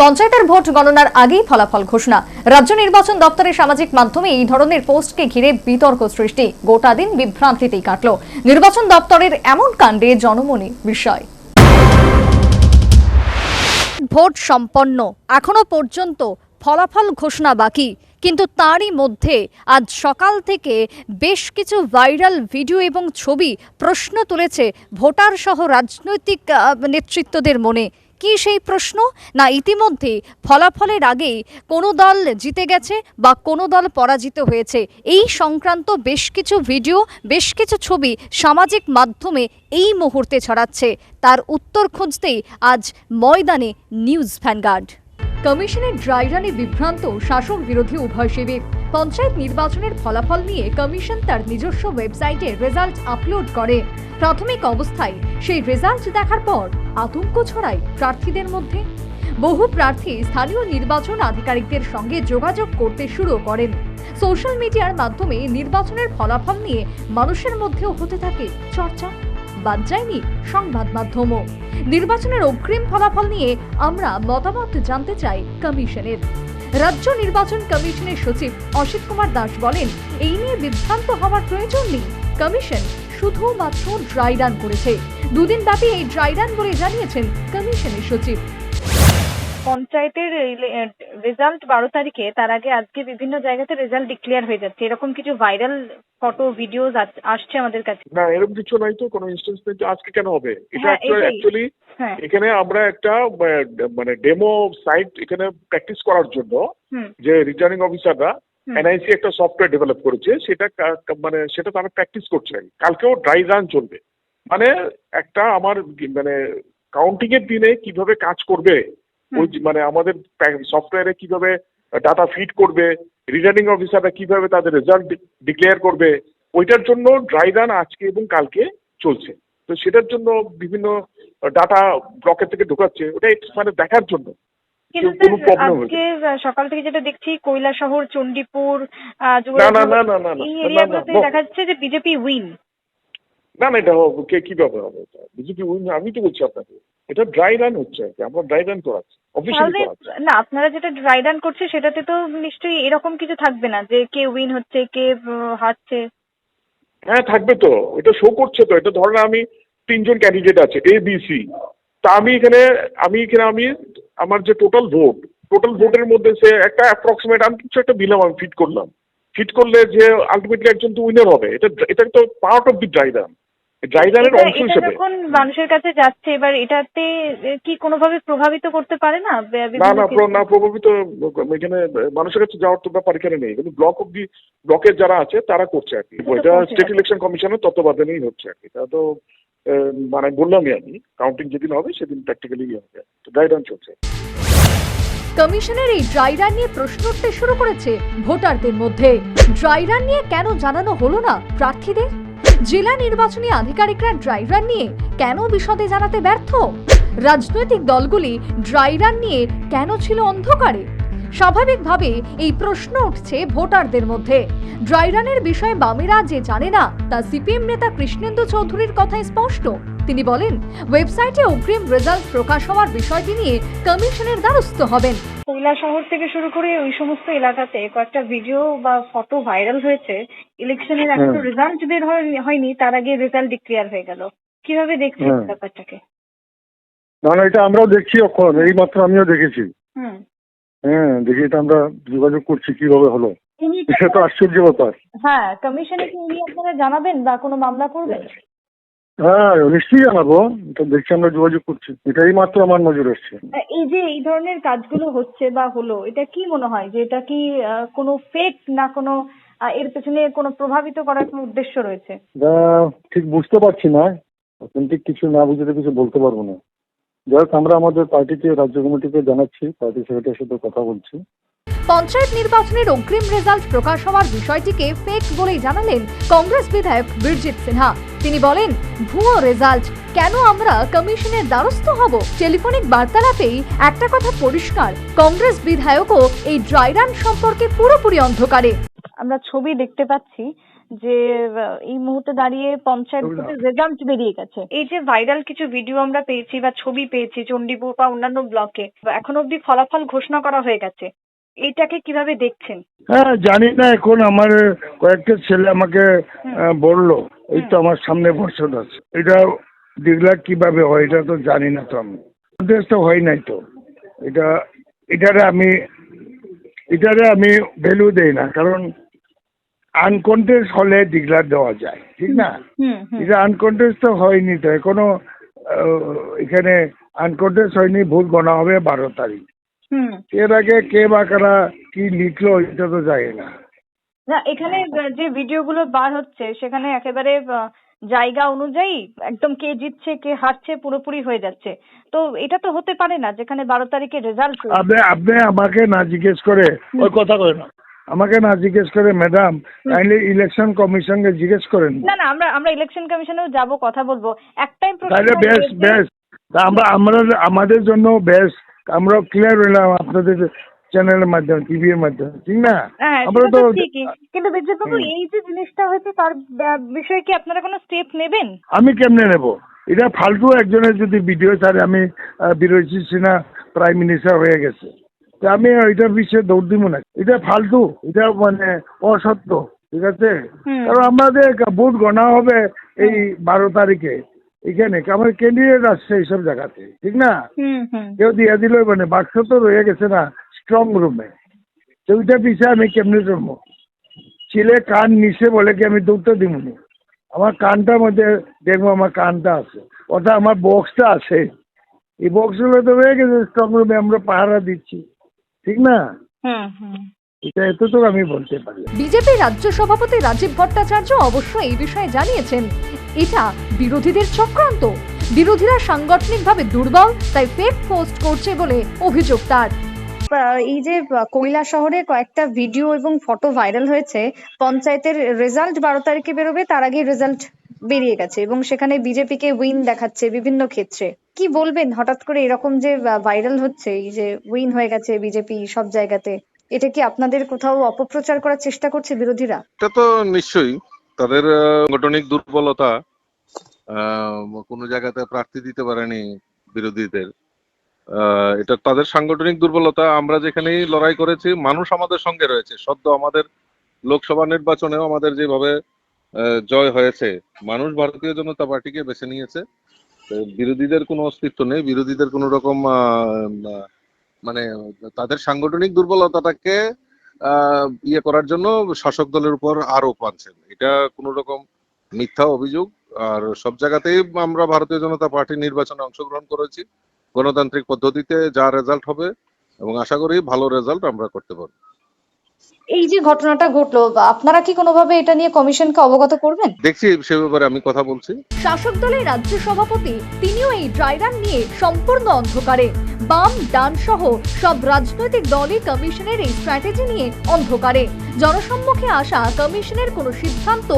পঞ্চায়েতের ভোট গণনার আগেই ফলাফল ঘোষণা। রাজ্য নির্বাচন দপ্তরের সামাজিক মাধ্যমে এই ধরনের পোস্টকে ঘিরে বিতর্ক সৃষ্টি। গোটা দিন বিভ্রান্তিতেই কাটল। নির্বাচন দপ্তরের এমন কাণ্ডে জনমনে বিষয় ভোট সম্পন্ন। এখনও পর্যন্ত ফলাফল ঘোষণা বাকি। কিন্তু তারই মধ্যে আজ সকাল থেকে বেশ কিছু ভাইরাল ভিডিও এবং ছবি প্রশ্ন তুলেছে ভোটার সহ রাজনৈতিক নেতৃত্বদের মনে। কি সেই প্রশ্ন? না, ইতিমধ্যে ফলাফলের আগেই কোনো দল জিতে গেছে বা কোনো দল পরাজিত হয়েছে। এই সংক্রান্ত বেশ কিছু ভিডিও, বেশ কিছু ছবি সামাজিক মাধ্যমে এই মুহূর্তে ছড়াচ্ছে। তার উত্তর খুঁজতেই আজ ময়দানে নিউজ ভ্যানগার্ড। কমিশনের ড্রাই রানে বিভ্রান্ত শাসক বিরোধী উভয় শিবির। পঞ্চায়েত নির্বাচনের ফলাফল নিয়ে কমিশন তার নিজস্ব ওয়েবসাইটে রেজাল্ট আপলোড করে। প্রাথমিক অবস্থায় সেই রেজাল্ট দেখার পর আতঙ্ক ছড়ায় প্রার্থীদের মধ্যে। বহু প্রার্থী স্থানীয় নির্বাচন আধিকারিকদের সঙ্গে যোগাযোগ করতে শুরু করেন। সোশ্যাল মিডিয়ার মাধ্যমে নির্বাচনের ফলাফল নিয়ে মানুষের মধ্যেও হতে থাকে চর্চা। বাদ যায়নি সংবাদ মাধ্যমও। নির্বাচনের অগ্রিম ফলাফল নিয়ে আমরা মতামত জানতে চাই কমিশনের। রাজ্য নির্বাচন কমিশনের সচিব অসিত কুমার দাস বলেন, এই নিয়ে বিভ্রান্ত হওয়ার প্রয়োজন নেই। কমিশন শুধুমাত্র ড্রাই রান করেছে। দুদিন ব্যাপী এই ড্রাই রান বলে জানিয়েছেন কমিশনের সচিব। পঞ্চায়েতের রেজাল্ট বারো তারিখে তার আগে আজকে বিভিন্ন জায়গাতে রেজাল্ট ডিক্লেয়ার হয়ে যাচ্ছে এরকম কিছু ভাইরাল ফটো ভিডিওস আসছে আমাদের কাছে না এরকম কিছু নাই তো কোনো ইনস্টেন্স নেই আজকে কেন হবে এটা। অ্যাকচুয়ালি হ্যাঁ এখানে আমরা একটা মানে ডেমো সাইট এখানে প্র্যাকটিস করার জন্য যে রিটার্নিং অফিসাররা। এনআইসি একটা সফটওয়্যার ডেভেলপ করেছে সেটা মানে সেটা তারা প্র্যাকটিস করছে কালকেও ড্রাই রান চলবে মানে একটা আমার মানে কাউন্টিং এর দিনে কীভাবে কাজ করবে। ওই মানে আমাদের সফটওয়্যারে কীভাবে ডাটা ফিড করবে রিটার্নিং অফিসাররা কীভাবে তাদের রেজাল্ট ডিক্লেয়ার করবে ওইটার জন্য ড্রাই রান আজকে এবং কালকে চলছে। তো সেটার জন্য বিভিন্ন ডাটা ব্লকের থেকে ঢোকাচ্ছে ওটা মানে দেখার জন্য। কিন্তু আজকে সকাল থেকে যেটা দেখছি কৈলা শহর চণ্ডীপুর না না না না না দেখা যাচ্ছে যে বিজেপি উইন না না এটা হবে কে কীভাবে হবে? বিজেপি আমি তো বলছি আপনাকে। এটা ড্রাই রান হচ্ছে আর কি আমরা ড্রাই রান করাচ্ছি অফিসিয়ালি করাচ্ছি। না আপনারা যেটা ড্রাই রান করছে সেটাতে তো নিশ্চয়ই এরকম কিছু থাকবে না যে কে উইন হচ্ছে কে হারছে। হ্যাঁ থাকবে তো এটা শো করছে তো এটা ধরেন আমি তিনজন ক্যান্ডিডেট আছে এ বি সি তা আমি এখানে আমি এখানে আমি আমার যে টোটাল ভোট টোটাল ভোটের মধ্যে সে একটা অ্যাপ্রক্সিমেট আমি কিছু একটা দিলাম আমি ফিট করলাম। ফিট করলে যে আলটিমেটলি একজন তো উইনার হবে এটা এটা তো part of the dry run dry রানের অংশ হিসেবে। যখন মানুষের কাছে যাচ্ছে এবার এটাতে কি কোনোভাবে প্রভাবিত করতে পারে না? না না না প্রভাবিত এখানে মানুষের কাছে যাওয়ার তো ব্যাপার এখানে নেই। কিন্তু ব্লক অব্দি ব্লকের যারা আছে তারা করছে আর কি। এটা তো স্টেট ইলেকশন কমিশনের তত্ত্বাবধানেই হচ্ছে আর কি। এটা তো মানে বললামই আমি। কাউন্টিং যেদিন হবে সেদিন প্র্যাকটিক্যালি হবে। গাইডান চলছে। কমিশনের এই ড্রাই রান নিয়ে প্রশ্ন উঠতে শুরু করেছে ভোটারদের মধ্যে। ড্রাই রান নিয়ে কেন জানানো হলো না প্রার্থীদের? জেলা নির্বাচনী আধিকারিকরা ড্রাই রান নিয়ে কেন বিশদে জানাতে ব্যর্থ? রাজনৈতিক দলগুলি ড্রাই রান নিয়ে কেন ছিল অন্ধকারে? স্বাভাবিকভাবে এই প্রশ্ন উঠছে ভোটারদের মধ্যে। ড্রাই রানের বিষয়ে বামেরা যে জানে না, তা সিপিএম নেতা কৃষ্ণেন্দু চৌধুরীর কথায় স্পষ্ট। তিনি বলেন ওয়েবসাইটে অগ্রিম রেজাল্ট প্রকাশ হওয়ার বিষয়টি নিয়ে কমিশনের দ্বারস্থ হবেন। কৈলা শহর থেকে শুরু করে ওই সমস্ত এলাকাতে কয়েকটা ভিডিও বা ফটো ভাইরাল হয়েছে। ইলেকশনের এখনও। রেজাল্ট বের হয়- হয়নি তার আগে রেজাল্ট ডিক্লেয়ার হয়ে গেল। কীভাবে দেখছেন ব্যাপারটাকে? না না এটা আমরাও দেখছি এখন এই মাত্র আমিও দেখেছি। হুম। হ্যাঁ দেখি এটা আমরা যোগাযোগ করছি কীভাবে হলো? তিনি সে তো আশ্চর্য ব্যাপার। হ্যাঁ কমিশনে কি উনি আপনারা জানাবেন বা কোনো মামলা করবেন? হ্যাঁ নিশ্চয়ই জানাব। এটা দেখছি আমরা যোগাযোগ করছি। এটাই মাত্র আমার নজর এসছে। এই যে এই ধরনের কাজগুলো হচ্ছে বা হলো এটা কি মনে হয় যে এটা কি কোনো ফেক না কোনো এর পেছনে কোনো প্রভাবিত করার কোনো উদ্দেশ্য রয়েছে? ঠিক বুঝতে পারছি না। অথেন্টিক কিছু না বুঝতে কিছু বলতে পারব না। যাই হোক আমরা আমাদের পার্টিকে রাজ্য কমিটিকে জানাচ্ছি। পার্টি সেক্রেটারির সাথে কথা বলছি। পঞ্চায়েত নির্বাচনের অগ্রিম রেজাল্ট প্রকাশ হওয়ার বিষয়টিকে ফেক বলেই জানালেন কংগ্রেস বিধায়ক বীরজিৎ সিনহা। তিনি বলেন ভুয়ো রেজাল্ট। কেন আমরা কমিশনের দ্বারস্থ হব? টেলিফোনিক বার্তালাপেই একটা কথা পরিষ্কার কংগ্রেস বিধায়কও এই ড্রাই রান সম্পর্কে পুরোপুরি অন্ধকারে। আমরা ছবি দেখতে পাচ্ছি যে এই মুহূর্তে দাঁড়িয়ে পঞ্চায়েত রেজাল্ট বেরিয়ে গেছে। এই যে ভাইরাল কিছু ভিডিও আমরা পেয়েছি বা ছবি পেয়েছি চণ্ডীপুর বা অন্যান্য ব্লকে এখন অব্দি ফলাফল ঘোষণা করা হয়ে গেছে। এইটাকে কীভাবে দেখছেন? হ্যাঁ জানি না এখন আমার কয়েকটা ছেলে আমাকে বলল এই তো আমার সামনে বছর আছে। এটা দেখলা কীভাবে হয় এটা তো জানি না তো আমি। তো হয় নাই তো। এটা এটারে আমি এটারে আমি ভ্যালু দেই না কারণ আনকন্টেস্ট হলে ডিক্লার দেওয়া যায় ঠিক না? এটা আনকন্টেস্ট তো হয়নি তো এখনও এখানে আনকন্টেস্ট হয়নি ভোট গণা হবে বারো তারিখ। এর আগে কে বা কারা কি লিখলো এটা তো জানি না। না এখানে যে ভিডিওগুলো বার হচ্ছে সেখানে একেবারে জায়গা অনুযায়ী একদম কে জিতছে কে হারছে পুরোপুরি হয়ে যাচ্ছে। তো এটা তো হতে পারে না যেখানে বারো তারিখে রেজাল্ট আপনি আপনি আমাকে না জিজ্ঞেস করে ওই কথা কয় না। আমাকে না জিজ্ঞেস করে ম্যাডাম কাইন্ডলি ইলেকশন কমিশনকে জিজ্ঞেস করেন। না না আমরা আমরা ইলেকশন কমিশনেও যাব কথা বলব। একটাই প্রশ্ন তাহলে থাকবে বেস্ট আমরা আমরা আমাদের জন্য বেস্ট আমরা ক্লিয়ার হইলাম আপনাদের চ্যানেলের মাধ্যমে টিভি এর মাধ্যমে ঠিক না? হ্যাঁ আমরা তো কিন্তু বিদ্যুৎ বাবু এই যে জিনিসটা হয়েছে তার বিষয়ে কি আপনারা কোনো স্টেপ নেবেন? আমি কেমনে নেব? এটা ফালতু একজনের যদি ভিডিও ছাড়ে আমি বিরোধী সিনহা প্রাইম মিনিস্টার হয়ে গেছে। তা আমি এটার বিষয়ে দৌড় দিব না। এটা ফালতু এটা মানে অসত্য ঠিক আছে। কারণ আমাদের ভোট গণা হবে এই বারো তারিখে। এখানে আমার ক্যান্ডিডেট আসছে এইসব জায়গাতে ঠিক না? হুম হুম। কেউ দিয়ে দিল মানে বাক্স তো রয়ে গেছে না স্ট্রং রুমে তো ওইটা পিছিয়ে আমি কেমনে জন্ম ছেলে কান নিচে বলে কি আমি দৌড়তে দিবনি আমার কানটার মধ্যে দেখব আমার কানটা আছে। ওটা আমার বক্সটা আছে। এই বক্সগুলো তো রয়ে গেছে স্ট্রং রুমে আমরা পাহারা দিচ্ছি। ঠিক না? হুম হুম। এটা এতটুকু আমি বলতে পারি। বিজেপি রাজ্য সভাপতি রাজীব ভট্টাচার্য অবশ্য এই বিষয়ে জানিয়েছেন এটা বিরোধীদের চক্রান্ত। বিরোধীরা সাংগঠনিকভাবে দুর্বল তাই ফেক পোস্ট করছে বলে অভিযোগ তার। এই যে কৈলা শহরে কয়েকটা ভিডিও এবং ফটো ভাইরাল হয়েছে পঞ্চায়েতের রেজাল্ট বারো তারিখে বেরোবে তার আগে রেজাল্ট বেরিয়ে গেছে এবং সেখানে বিজেপিকে উইন দেখাচ্ছে বিভিন্ন ক্ষেত্রে। কি বলবেন? হঠাৎ করে এরকম যে ভাইরাল হচ্ছে এই যে উইন হয়ে গেছে বিজেপি সব জায়গাতে এটা কি আপনাদের কোথাও অপপ্রচার করার চেষ্টা করছে বিরোধীরা? এটা তো নিশ্চয়ই। তাদের সাংগঠনিক দুর্বলতা কোনো জায়গাতে প্রার্থী দিতে পারেনি বিরোধীদের। এটা তাদের সাংগঠনিক দুর্বলতা। আমরা যেখানেই লড়াই করেছি, মানুষ আমাদের সঙ্গে রয়েছে। সদ্য আমাদের লোকসভা নির্বাচনেও আমাদের যেভাবে জয় হয়েছে, মানুষ ভারতীয় জনতা পার্টিকে বেছে নিয়েছে। বিরোধীদের কোনো অস্তিত্ব নেই। বিরোধীদের কোনো রকম মানে তাদের সাংগঠনিক দুর্বলতাটাকে ইয়ে করার জন্য শাসক দলের উপর আরোপ আনছেন। এটা কোনো রকম মিথ্যা অভিযোগ। আর সব জায়গাতেই আমরা ভারতীয় জনতা পার্টি নির্বাচনে অংশগ্রহণ করেছি। গণতান্ত্রিক পদ্ধতিতে যা রেজাল্ট হবে এবং আশা করি ভালো রেজাল্ট আমরা করতে পারব। এই যে ঘটনাটা ঘটলো আপনারা কি কোনোভাবে এটা নিয়ে কমিশনকে অবগত করবেন? দেখছি সে ব্যাপারে আমি কথা বলছি। শাসক দলের রাজ্য সভাপতি তিনিও এই ড্রাই রান নিয়ে সম্পূর্ণ অন্ধকারে। বাম ডান সহ সব রাজনৈতিক দলই কমিশনের এই স্ট্র্যাটেজি নিয়ে অন্ধকারে। জনসম্মুখে আসা কমিশনের কোনো সিদ্ধান্ত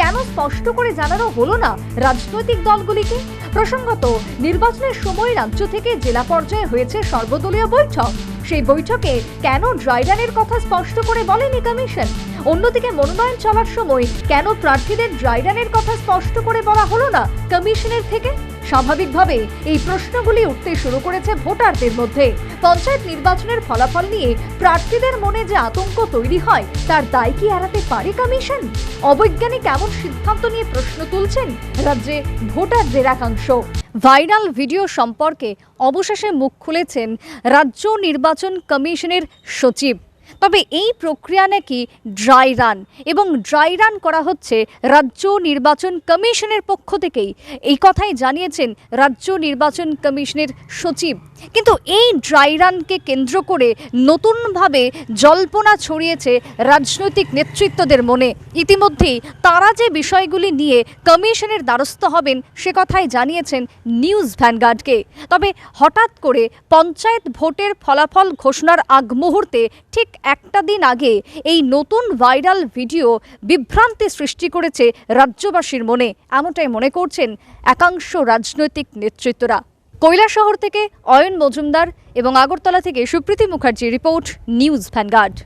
কেন স্পষ্ট করে জানানো হলো না রাজনৈতিক দলগুলিকে? প্রসঙ্গত নির্বাচনের সময় রাজ্য থেকে জেলা পর্যায়ে হয়েছে সর্বদলীয় বৈঠক। সেই বৈঠকে কেন ড্রাইডানের কথা স্পষ্ট করে বলেনি কমিশন? অন্যদিকে মনোনয়ন চলার সময় কেন প্রার্থীদের ড্রাইডানের কথা স্পষ্ট করে বলা হলো না কমিশনের থেকে? স্বাভাবিকভাবে এই প্রশ্নগুলি উঠতে শুরু করেছে ভোটারদের মধ্যে। পঞ্চায়েত নির্বাচনের ফলাফল নিয়ে প্রার্থীদের মনে যে আতঙ্ক তৈরি হয়, তার দায় কি এড়াতে পারে কমিশন? অবৈজ্ঞানিক এমন সিদ্ধান্ত নিয়ে প্রশ্ন তুলছেন রাজ্যে ভোটারদের একাংশ। ভাইরাল ভিডিও সম্পর্কে অবশেষে মুখ খুলেছেন রাজ্য নির্বাচন কমিশনের সচিব। তবে এই প্রক্রিয়া নাকি ড্রাই রান এবং ড্রাই রান করা হচ্ছে রাজ্য নির্বাচন কমিশনের পক্ষ থেকেই। এই কথাই জানিয়েছেন রাজ্য নির্বাচন কমিশনের সচিব। কিন্তু এই ড্রাই রানকে কেন্দ্র করে নতুনভাবে জল্পনা ছড়িয়েছে রাজনৈতিক নেতৃত্বদের মনে। ইতিমধ্যেই তারা যে বিষয়গুলি নিয়ে কমিশনের দ্বারস্থ হবেন সে কথাই জানিয়েছেন নিউজ ভ্যানগার্ডকে। তবে হঠাৎ করে পঞ্চায়েত ভোটের ফলাফল ঘোষণার আগ মুহূর্তে ঠিক একটা দিন আগে এই নতুন ভাইরাল ভিডিও বিভ্রান্তি সৃষ্টি করেছে রাজ্যবাসীর মনে। এমনটাই মনে করছেন একাংশ রাজনৈতিক নেতৃত্বরা। কৈলাসহর থেকে অয়ন মজুমদার এবং আগরতলা থেকে Supriti Mukherjee report, news vanguard.